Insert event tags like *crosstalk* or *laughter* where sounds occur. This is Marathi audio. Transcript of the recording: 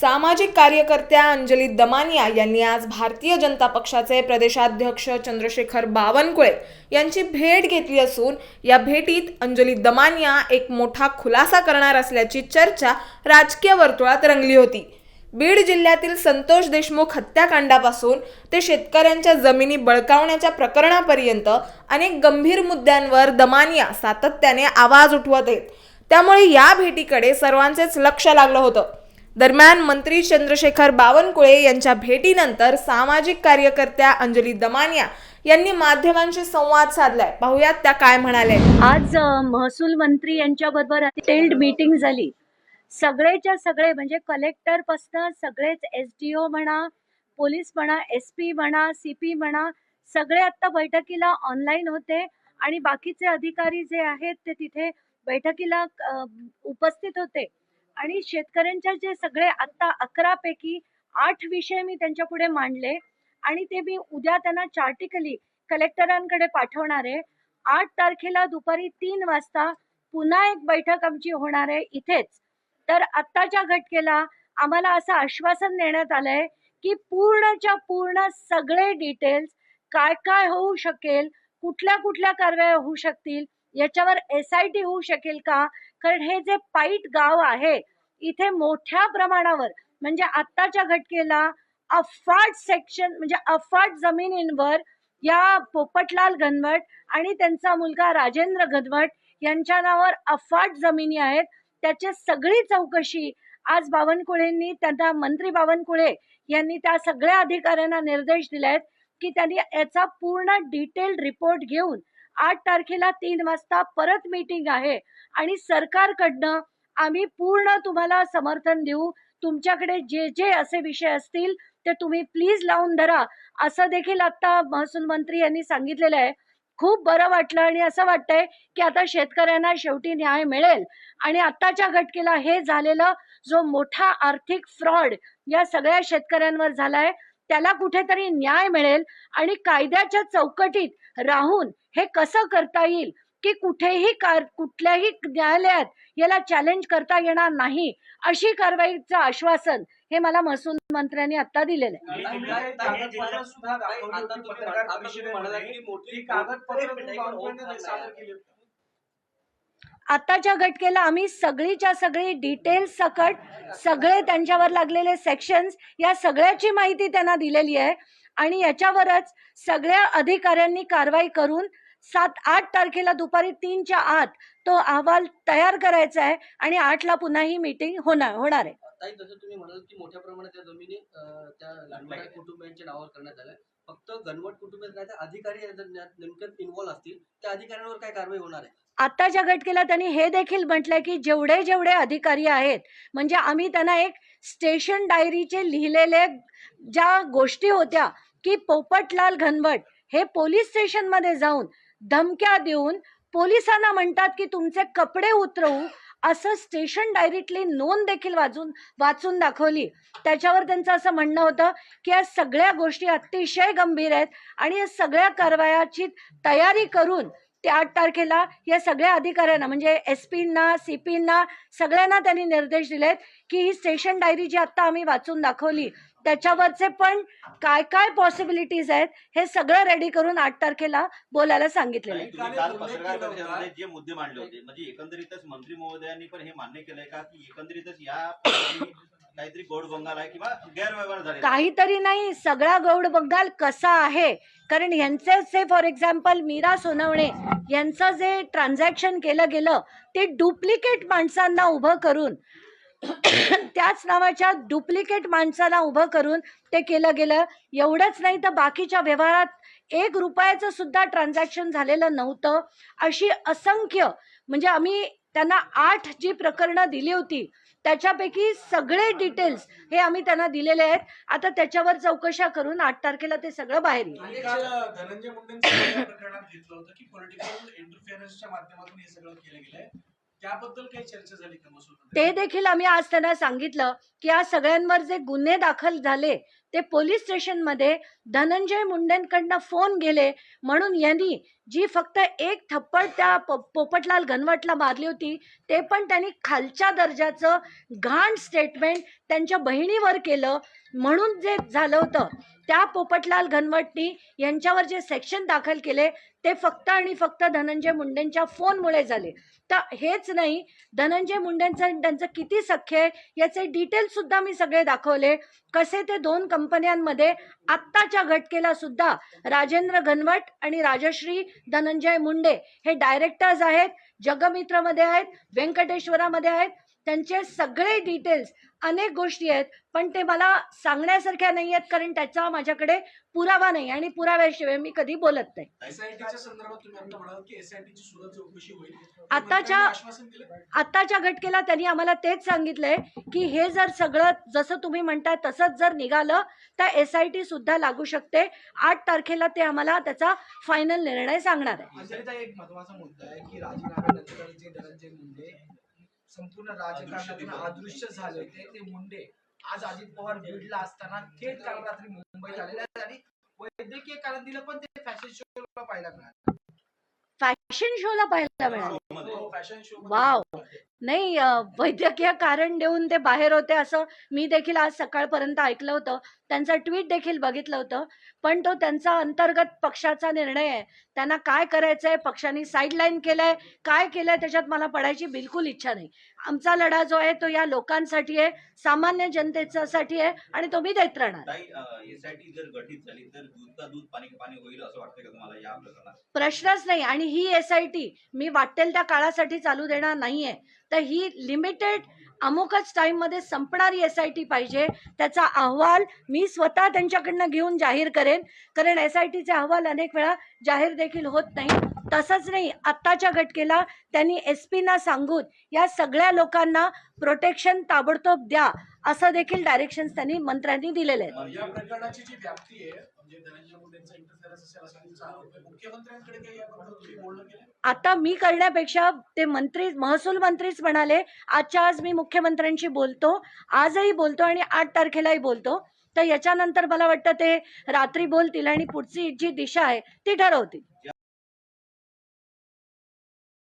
सामाजिक कार्यकर्त्या अंजली दमानिया यांनी आज भारतीय जनता पक्षाचे प्रदेशाध्यक्ष चंद्रशेखर बावनकुळे यांची भेट घेतली असून या भेटीत अंजली दमानिया एक मोठा खुलासा करणार असल्याची चर्चा राजकीय वर्तुळात रंगली होती. बीड जिल्ह्यातील संतोष देशमुख हत्याकांडापासून ते शेतकऱ्यांच्या जमिनी बळकावण्याच्या प्रकरणापर्यंत अनेक गंभीर मुद्द्यांवर दमानिया सातत्याने आवाज उठवत आहेत. त्यामुळे या भेटीकडे सर्वांचेच लक्ष लागलं होतं. दरम्यान मंत्री चंद्रशेखर बावनकुळे यांच्या भेटीनंतर सामाजिक कार्यकर्त्या अंजली दमानिया यांनी माध्यमांशी संवाद साधलाय. पाहुयात त्या काय म्हणाले आज महसूल मंत्री यांच्या बरोबर टेल्ड मीटिंग झाली. सगळेच्या सगळे म्हणजे कलेक्टर पासन सगळेच एस डी ओ म्हणा पोलीस म्हणा एस पी म्हणा सी पी म्हणा सगळे आता बैठकीला ऑनलाईन होते आणि बाकीचे अधिकारी जे आहेत ते तिथे बैठकीला उपस्थित होते. आणि शेतकऱ्यांच्या जे सगळे आता अकरा पैकी आठ विषय मी त्यांच्या पुढे मांडले आणि ते मी उद्या त्यांना चार्टिकली कलेक्टरांकडे पाठवणार आहे. आठ तारखेला दुपारी तीन वाजता पुन्हा एक बैठक आमची होणार आहे इथेच. तर आत्ताच्या घटकेला आम्हाला असं आश्वासन देण्यात आलंय की पूर्णच्या पूर्ण सगळे डिटेल्स काय काय होऊ शकेल कुठल्या कुठल्या कारवाया होऊ शकतील याच्यावर एस आय टी होऊ शकेल का? कारण हे जे पाईट गाव आहे इथे मोठ्या प्रमाणावर म्हणजे आत्ताच्या घटकेला अफाट सेक्शन म्हणजे अफाट जमिनींवर या पोपटलाल घनवट आणि त्यांचा मुलगा राजेंद्र घनवट यांच्या नावावर अफाट जमिनी आहेत. त्याची सगळी चौकशी आज बावनकुळेंनी त्यांना मंत्री बावनकुळे यांनी त्या सगळ्या अधिकाऱ्यांना निर्देश दिले आहेत की त्यांनी याचा पूर्ण डिटेल रिपोर्ट घेऊन आठ तारखेला तीन वाजता परत मीटिंग आहे आणि सरकारकडनं आम्ही पूर्ण तुम्हाला समर्थन देऊ. तुमच्याकडे जे जे असे विषय असतील ते तुम्ही प्लीज लावून धरा. असं देखील आता महसूल मंत्री यांनी सांगितलेलं आहे. खूप बरं वाटलं आणि असं वाटतंय की आता शेतकऱ्यांना शेवटी न्याय मिळेल. आणि आत्ताच्या घटकेला हे झालेलं जो मोठा आर्थिक फ्रॉड या सगळ्या शेतकऱ्यांवर झालाय त्याला कुठेतरी न्याय मिळेल. आणि कायद्याच्या चौकटीत राहून हे कसं करता येईल की कुठेही कार कुठल्याही न्यायालयात याला चॅलेंज करता येणार नाही अशी कारवाईचं आश्वासन हे मला महसूल मंत्र्यांनी आता दिलेलं आहे. आताच्या घटकेला आम्ही सगळीच्या सगळी डिटेल्स सकट सगळे त्यांच्यावर लागलेले सेक्शन्स या सगळ्याची माहिती त्यांना दिलेली आहे. आणि याच्यावरच सगळ्या अधिकाऱ्यांनी कारवाई करून सात आठ तारखेला दुपारी तीनच्या आत तो अहवाल तयार करायचा आहे आणि आठला पुन्हा ही मीटिंग होणार होणार आहे. ताई जसं तुम्ही म्हणाल की मोठ्या प्रमाणात त्या जमिनी अं, त्या गणवट कुटुंबियांच्या नावावर करण्यात आल्या. फक्त गणवट कुटुंब नाही तर अधिकारी जर न्या- नेमक्यात इन्व्हॉल्व असतील त्या अधिकाऱ्यांवर काय कारवाई होणार आहे? आत्ताच्या घटकेला त्यांनी हे देखील म्हटलंय की जेवढे जेवढे अधिकारी आहेत म्हणजे आम्ही त्यांना एक स्टेशन डायरीचे लिहिलेले ज्या गोष्टी होत्या की पोपटलाल घनवट हे पोलीस स्टेशनमध्ये जाऊन धमक्या देऊन पोलिसांना म्हणतात की तुमचे कपडे उतरवू असं स्टेशन डायरीतली नोंद देखील वाजून वाचून दाखवली. त्याच्यावर त्यांचं असं म्हणणं होतं की या सगळ्या गोष्टी अतिशय गंभीर आहेत आणि या सगळ्या कारवायाची तयारी करून ते आठ तारखेला या सगळ्या अधिकाऱ्यांना म्हणजे एस पींना सी पींना सगळ्यांना त्यांनी निर्देश दिलेत की ही स्टेशन डायरी जी आता आम्ही वाचून दाखवली त्याच्यावरचे पण काय काय पॉसिबिलिटीज आहेत हे सगळं रेडी करून आठ तारखेला बोलायला सांगितलेलं आहे. जे मुद्दे मांडले होते म्हणजे एकंदरीतच मंत्री महोदयांनी पण हे मान्य केलंय का की एकंदरीतच या काहीतरी गोड बंगाल आहे किंवा गैरव्यवहार झाले काहीतरी नाही सगळा गौड बंगाल कसा आहे? कारण यांचे J for example Mira Sonawane यांचं जे ट्रान्झॅक्शन केलं गेलं ते डुप्लिकेट माणसांना उभं करून *coughs* त्याच नावाच्या डुप्लिकेट माणसाला उभं करून ते केलं गेलं. एवढंच नाही तर बाकीच्या व्यवहारात एक रुपयाचं सुद्धा ट्रान्झॅक्शन झालेलं नव्हतं. अशी असंख्य म्हणजे आम्ही त्यांना आठ जी प्रकरणं दिली होती त्याच्यापैकी सगळे डिटेल्स हे आम्ही त्यांना दिलेले आहेत. आता त्याच्यावर चौकशा करून आठ तारखेला ते सगळं बाहेर येईल. त्याबद्दल काही चर्चा झाली का महसूल ते देखील आम्ही आज त्यांना सांगितलं की या सगळ्यांवर जे गुन्हे दाखल झाले ते पोलीस स्टेशनमध्ये धनंजय मुंडेंकडनं फोन गेले. म्हणून यांनी जी फक्त एक थप्पड त्या पोपटलाल घनवटला मारली होती ते पण त्यांनी खालच्या दर्जाचं घाण स्टेटमेंट त्यांच्या बहिणीवर केलं. म्हणून जे झालं होतं त्या पोपटलाल घनवटनी यांच्यावर जे सेक्शन दाखल केले ते फक्त आणि फक्त धनंजय मुंडेंच्या फोनमुळे झाले. तर हेच नाही धनंजय मुंडेंचं त्यांचं किती सख्य आहे याचे डिटेल्ससुद्धा मी सगळे दाखवले. कसे ते दोन कंपन्यांमध्ये आत्ताच्या घटकेला सुद्धा राजेंद्र घनवट आणि राजश्री धनंजय मुंडे हे डायरेक्टर्स आहेत जगमित्रमध्ये आहेत व्यंकटेश्वरामध्ये आहेत त्यांचे सगळे डिटेल्स अनेक गोष्टी आहेत पण ते मला सांगण्यासारख्या नाही आहेत कारण त्याचा माझ्याकडे पुरावा नाही आणि पुराव्याशिवाय मी कधी बोलत नाही. आताच्या- आत्ताच्या घटकेला त्यांनी आम्हाला तेच सांगितलंय की हे जर सगळं जसं तुम्ही म्हणताय तसंच जर निघालं तर एस आय टी सुद्धा लागू शकते. आठ तारखेला ते आम्हाला त्याचा फायनल निर्णय सांगणार आहे. संपूर्ण राजकारणातून अदृश्य झाले होते. ते मुंडे. आज अजित पवार बीडला असताना थेट काल रात्री मुंबईत आलेले आहेत आणि वैद्यकीय कारण दिलं पण ते फॅशन शोला पाहायला मिळालं. फॅशन शोला पाहायला मिळालं. हो, फॅशन शो वाव नाही वैद्यकीय कारण देऊन ते बाहेर होते असं मी देखील आज सकाळपर्यंत ऐकलं होतं. त्यांचा ट्विट देखील बघितलं होतं. पण तो त्यांचा अंतर्गत पक्षाचा निर्णय आहे. त्यांना काय करायचंय? पक्षाने साईडलाईन केलंय. काय केलंय? त्याच्यात मला पडायची बिलकुल इच्छा नाही. आमचा लढा जो आहे तो या लोकांसाठी आहे. सामान्य जनतेसाठी आहे आणि तो मी देत राहणार. एसआयटी प्रश्नच नाही. आणि ही एस आय टी मी वाटेल त्या काळासाठी चालू देणार नाहीये. तर ही लिमिटेड अमुकच टाईममध्ये संपणारी एस आय टी पाहिजे. त्याचा अहवाल मी स्वतः त्यांच्याकडनं घेऊन जाहीर करेन. कारण एस आय टीचे अहवाल अनेक वेळा जाहीर देखील होत नाही. तसंच नाही आत्ताच्या घटकेला त्यांनी एस पीना सांगून या सगळ्या लोकांना प्रोटेक्शन ताबडतोब द्या असं देखील डायरेक्शन त्यांनी मंत्र्यांनी दिलेले आहेत. म्हणजे आता मी करण्यापेक्षा ते मंत्री महसूल मंत्रीच म्हणाले आजच्या आज मी मुख्यमंत्र्यांशी बोलतो आजही बोलतो आणि आठ तारखेलाही बोलतो. तर याच्यानंतर मला वाटतं ते रात्री बोलतील आणि पुढची जी दिशा आहे ती ठरवतील.